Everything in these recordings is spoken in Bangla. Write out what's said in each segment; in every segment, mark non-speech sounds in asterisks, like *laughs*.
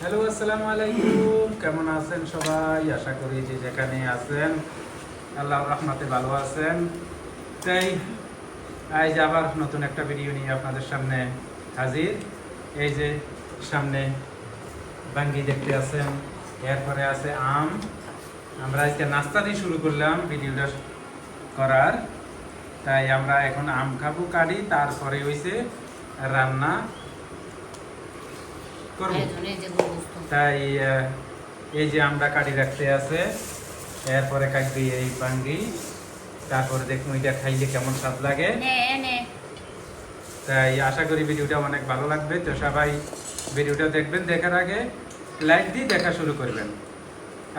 হ্যালো, আসসালামু আলাইকুম। কেমন আছেন সবাই? আশা করি যে যেখানে আছেন আল্লাহ ভালো আছেন। তাই, আজ আবার নতুন একটা ভিডিও নিয়ে আপনাদের সামনে হাজির। এই যে সামনে বাঙ্গি দেখতে আছেন, এরপরে আছে আম। আমরা আজকে নাস্তা দিয়ে শুরু করলাম ভিডিওটা করার। তাই আমরা এখন আম খাব কাটি তারপরে হইছে রান্না। করব। এই যে গোস্ত তাই এই যে আমরা কাটি রাখতে আছে এরপরে কাটবি এই তারপরে দেখুন এটা খাইলে কেমন স্বাদ লাগে। তাই আশা করি ভিডিওটা অনেক ভালো লাগবে। তো সবাই ভিডিওটা দেখবেন দেখার আগে লাইক দিয়ে দেখা শুরু করবেন।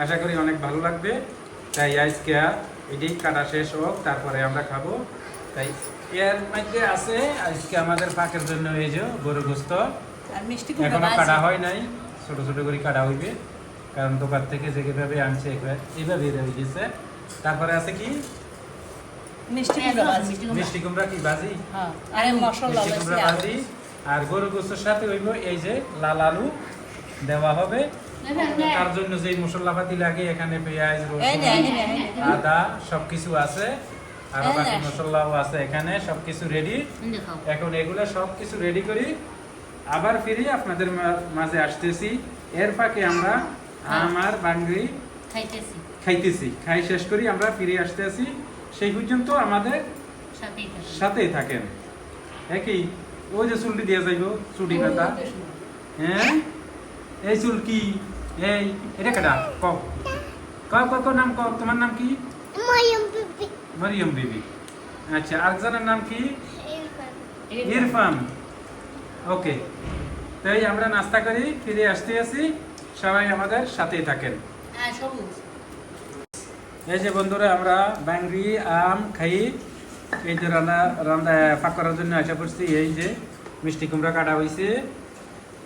আশা করি অনেক ভালো লাগবে। তাই আজকে এটি কাটা শেষ হোক তারপরে আমরা খাব। তাই এর মধ্যে আছে আজকে আমাদের পাকের জন্য এই যে গরু গোস্ত। আর মিষ্টি এখনও কাটা হয় নাই ছোট ছোট করে কাটা হইবে। কারণ দোকান থেকে যেভাবে আনছে এভাবে- এইভাবে রয়ে গেছে তারপরে আছে কি? মিষ্টি কুমড়া। ভাজি মিষ্টি কুমড়া। কি ভাজি হ্যাঁ আরে মশলা মিষ্টি কুমড়া ভাজি আর গরু গোস্তের সাথে হইব এই যে লাল আলু দেওয়া হবে। তার জন্য যে মশলাপাতি লাগে এখানে পেঁয়াজ রসুন আদা সবকিছু আছে। আর বাকি। মশলাও আছে এখানে সবকিছু রেডি এখন এগুলো সব কিছু রেডি করি। আবার ফিরে আপনাদের মা- মাঝে আসতেছি। এর ফাঁকে আমরা আমার বাঙ্গি খাইতেছি। খাইতেছি। খাই শেষ করি আমরা ফিরে আসতেছি সেই পর্যন্ত আমাদের সাথেই থাকি সাথেই থাকেন। একই। ওই যে চুলটি দিয়ে যাইব চুটি ব্যথা হ্যাঁ? এই চুল কি? এই এটা কেটা ক ক ক ক নাম ক তোমার নাম কি. মারিয়ম বিবি। আচ্ছা আরেকজনের নাম কি? Irfan. ইরফান। ওকে তাই আমরা নাস্তা করি ফিরে আসতে আসি। সবাই আমাদের সাথেই থাকেন। হ্যাঁ এই যে বন্ধুরা আমরা বাংরি আম খাই। এই যে রান্না রান্না পাক করার জন্য আশা করছি এই যে মিষ্টি কুমড়া কাটা হয়েছে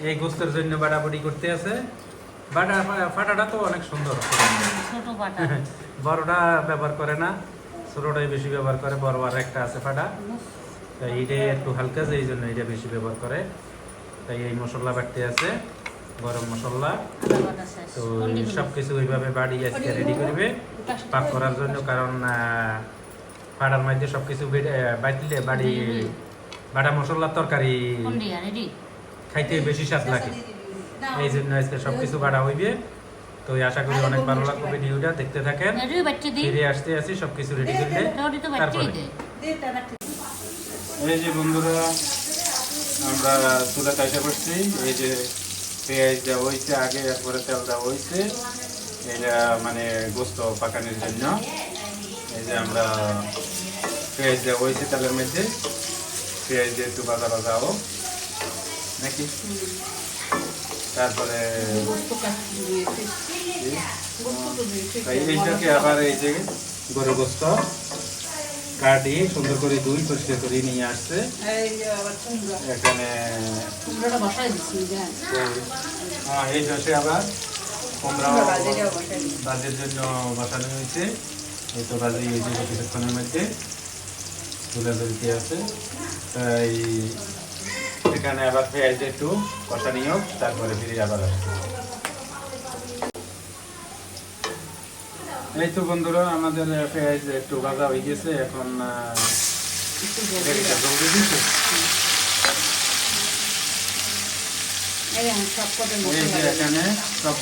এই গোস্তের জন্য বাটাবাটি করতে আছে। বাটা ফাটাটা তো অনেক সুন্দর। *laughs* বড়টা ব্যবহার করে না ছোটটাই বেশি ব্যবহার করে বড় আর একটা আছে ফাটা। তাই এইটা একটু হালকা যে এই জন্য এটা বেশি ব্যবহার করে। তাই এই মশলা বাটতে আছে গরম মশলা। তো সব কিছু ওইভাবে বাড়ি আজকে রেডি করবে। পাক করার জন্য কারণ পাড়ার মধ্যে সব কিছু বাটলে বাড়ি বাটা মশলার তরকারি খাইতে বেশি স্বাদ লাগে। এই জন্য আজকে সব কিছু বাড়া হইবে। তো আশা করি অনেক ভালো লাগবে ভিডিওটা দেখতে থাকেন। ফিরে আসতে আসি সব কিছু রেডি করলে তারপরে। এই যে বন্ধুরা, আমরা চুলা কাইটা করছি। এই যে পেঁয়াজ দেওয়া হয়েছে, আগে একবারে তেল দেওয়া হয়েছে। এটা মানে গোস্ত পাকানোর জন্য। এই যে আমরা পেঁয়াজ দেওয়া হয়েছে তেলের মধ্যে। পেঁয়াজ দিয়ে একটু বাজা বাজা হোক। নাকি? তারপরে এইটাকে আবার এই যে গরু গোস্ত। কাটি সুন্দর করে ধুই পরিষ্কার করে নিয়ে আসছে। এখানে হ্যাঁ। হ্যাঁ, এই পাশে আবার কুমড়া বাজের জন্য বসানো হয়েছে। এই তো বাজে এই যে কিছুক্ষণের মধ্যে তুলে ধরতে আছে। তাই এখানে আবার পেঁয়াজ একটু কষা নিয়েও তারপরে ফিরে আবার আসবে। এই তো বন্ধুরা আমাদের পেঁয়াজ একটু ভাজা হয়ে গেছে এখন সব মশলা এখানে সব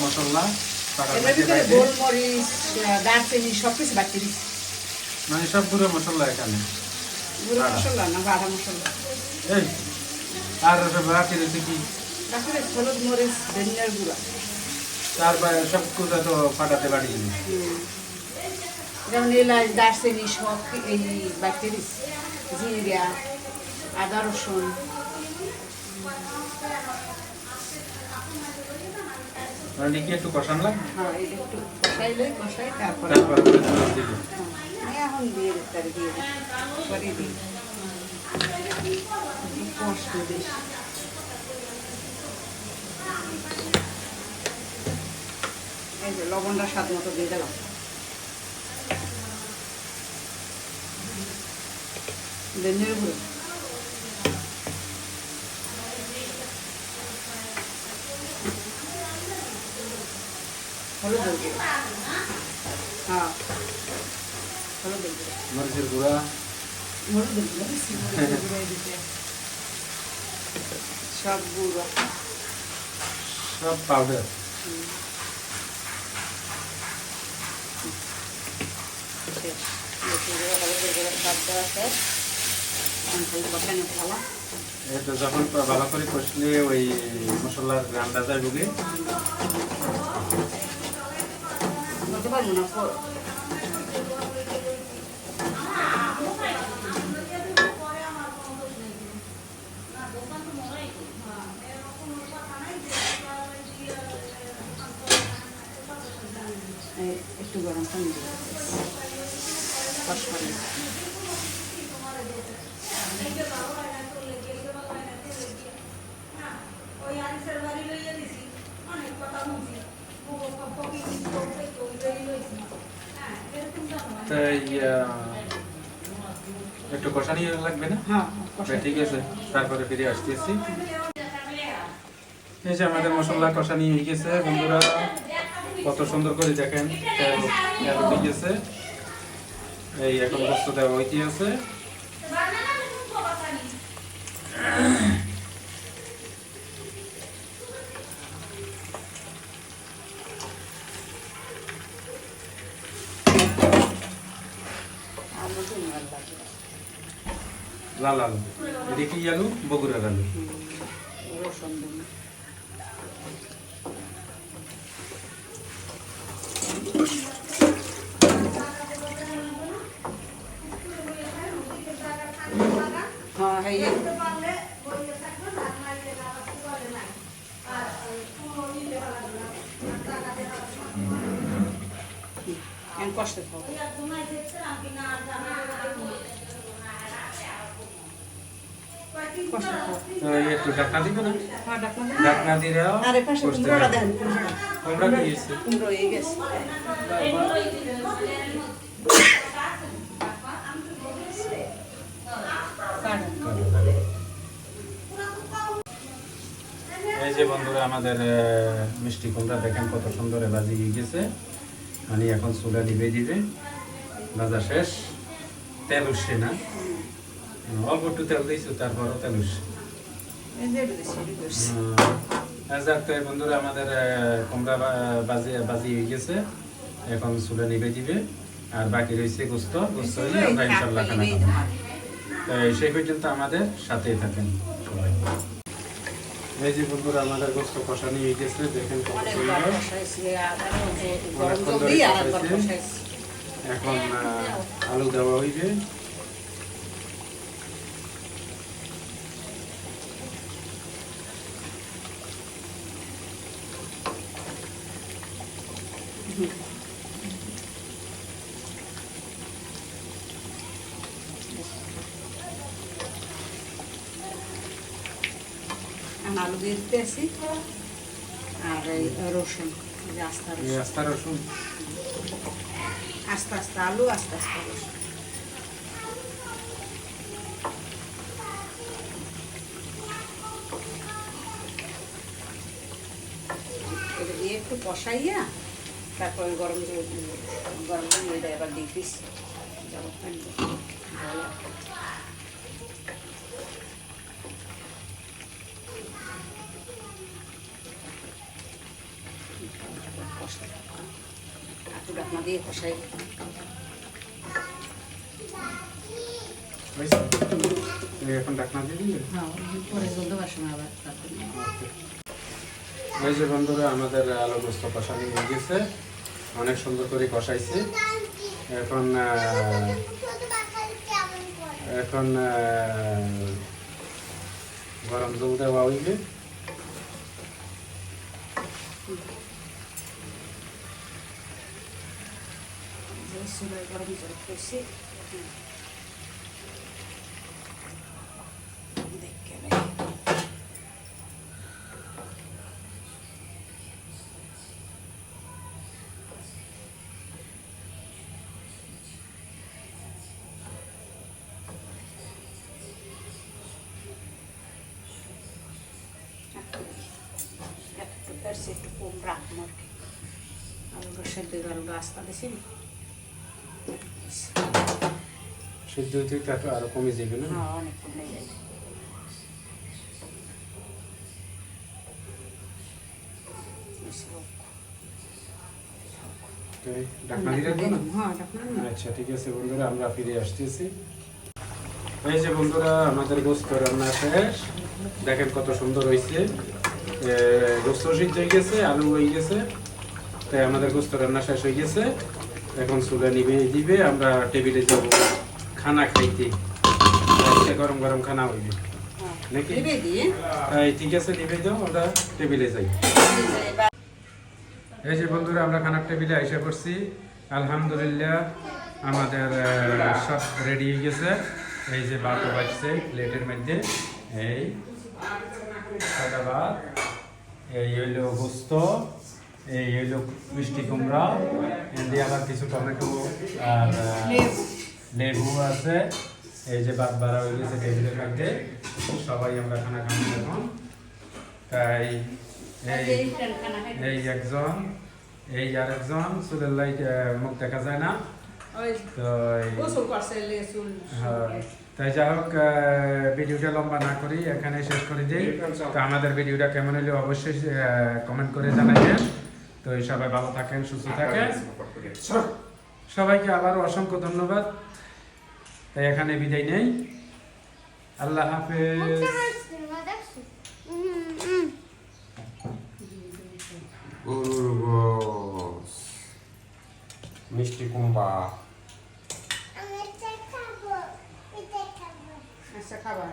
মানে সব গুঁড়ো মশলা এখানে। আর রাখি রয়েছে কি? তারপরে হলুদ মরিচ ধনিয়ার গুঁড়া। তার সব কুচা তো বাড়ি হুম। যেমন এলাচ দারচিনি সব এই বাটি দিচ্ছি জিরা আদা রসুন একটু কষান লাগবে? হ্যাঁ একটু কষাইলে কষাই তারপরে তারপর জল দিবে। এখন দিয়ে দিতে দিয়ে দিই। দিই। কষ্ট বেশি। এই যে লবণটা স্বাদ মতো দিয়ে দিলাম। ধনিয়ার গুঁড়ো হলুদের গুঁড়ো হ্যাঁ হলুদের গুঁড়ো মরিচের গুঁড়া হলুদের গুঁড়ো সব গুঁড়ো সব পাউডার শেষ হলুদের গুঁড়ো সব দেওয়া শেষ এটা যখন ভালো করে কষলে ওই মশলার গ্রানটা যায় এই একটু গরম পানি দিতে তাই একটু কষানি লাগবে না? হ্যাঁ আচ্ছা, ঠিক আছে। তারপরে ফিরে আসতেছি। এই যে আমাদের মশলা কষানি হয়ে গেছে বন্ধুরা। কত সুন্দর করে দেখেন তেল গেছে এই এখন বস্তু দেওয়া হইতে আছে আলু দিন ভালো লাগে লাল আলু এটা কি আলু বগুড়ার আলু কষ্ট খাব কষ্ট খাব তো এই একটু ঢাকনা দিবে না? হ্যাঁ দিয়ে এই কি কুমড়ো হয়ে গেছে। যে বন্ধুরা আমাদের মিষ্টি কুমড়া দেখেন কত সুন্দর বাজি গেছে। মানে এখন চুলা নিবে দিবে ভাজা শেষ। তেল উঠছে না। অল্প একটু তেল দিয়েছ তারপরও তেল বন্ধুরা আমাদের কুমড়া বাজি বাজি হয়ে গেছে। এখন চুলা নিবে দিবে। আর বাকি রয়েছে গোস্ত। গোস্ত আমরা ইনশাল্লাহ খানা খাব। সেই পর্যন্ত আমাদের সাথেই থাকেন সবাই। এই যে বন্ধুরা আমাদের গোস্ত কষানি হয়ে গেছে। দেখেন কত অনেকবার সুন্দর। বসাইছি, আবার ওই যে গরম অনেকক্ষণ জল ধরে দিয়ে আরেকবার বসাইছি। বসাইছি। এখন আহ, আলু দেওয়া হইবে এখন আলু দিয়ে দিতেছি আর এই রসুন আস্তে রসুন। আস্তা রসুন। আস্তে আস্তে আলু আস্তে আস্তে রসুন। দিয়ে একটু কষাইয়া তারপরে গরম জল গরম জল দিয়ে এবার দিয়ে দিস। ভালো একটু ডাকনা দিয়ে কষাই এখন ডাকনা দিয়ে দিবে হ্যাঁ পরে জল দেওয়ার সময় আবার তারপরে। এই বন্ধুরা, আমাদের আলু গোস্ত কষানি হয়ে গেছে। অনেক সুন্দর করে কষাইছে। এখন এখন গরম জল দেওয়া হইবে। গরম জল কি সেদ্ধ রাস্তা দিছি সিদ্ধ হইতে হইতে আরও কমে যাবে না? হ্যাঁ অনেক কমে ঢাকনা দিয়ে রাখব না? হ্যাঁ। আচ্ছা ঠিক আছে বন্ধুরা আমরা ফিরে আসতেছি। এই যে বন্ধুরা আমাদের গোস্ত রান্না শেষ। দেখেন কত সুন্দর হয়েছে গোস্ত সিদ্ধ হয়ে গেছে আলু হয়ে গেছে তাই আমাদের গোস্ত রান্না শেষ হয়ে গেছে। এখন চুলা নিবে দিবে আমরা টেবিলে যাব খানা খাইতে। আজকে গরম গরম খানা হইবে। নাকি? ঠিক আছে নিবে দাও আমরা টেবিলে যাই। এই যে বন্ধুরা আমরা খানার টেবিলে এসে পড়ছি। আলহামদুলিল্লাহ আমাদের সব রেডি হয়ে গেছে। এই যে ভাতও বাজছে প্লেটের মধ্যে। এই সাদা ভাত এই হইল গোস্ত এই হইল মিষ্টি কুমড়া এমনি আবার কিছু টমেটো আর লেবু। আছে। এই যে ভাত বাড়া হয়ে গেছে টেবিলের মধ্যে সবাই আমরা খানা খাব এখন। তাই এই একজন এই আরেকজন চুলের লাইট মুখ দেখা যায় না। তো তাই যাই হোক ভিডিওটা লম্বা না করি এখানে শেষ করে দিই তো আমাদের ভিডিওটা কেমন হলে অবশ্যই কমেন্ট করে জানাবেন। তো সবাই ভালো থাকেন সুস্থ থাকেন। সবাইকে আবার অসংখ্য ধন্যবাদ। তাই এখানে বিদায় নেই। আল্লাহ হাফেজ। মিষ্টি কুমড়া। আচ্ছা খাবার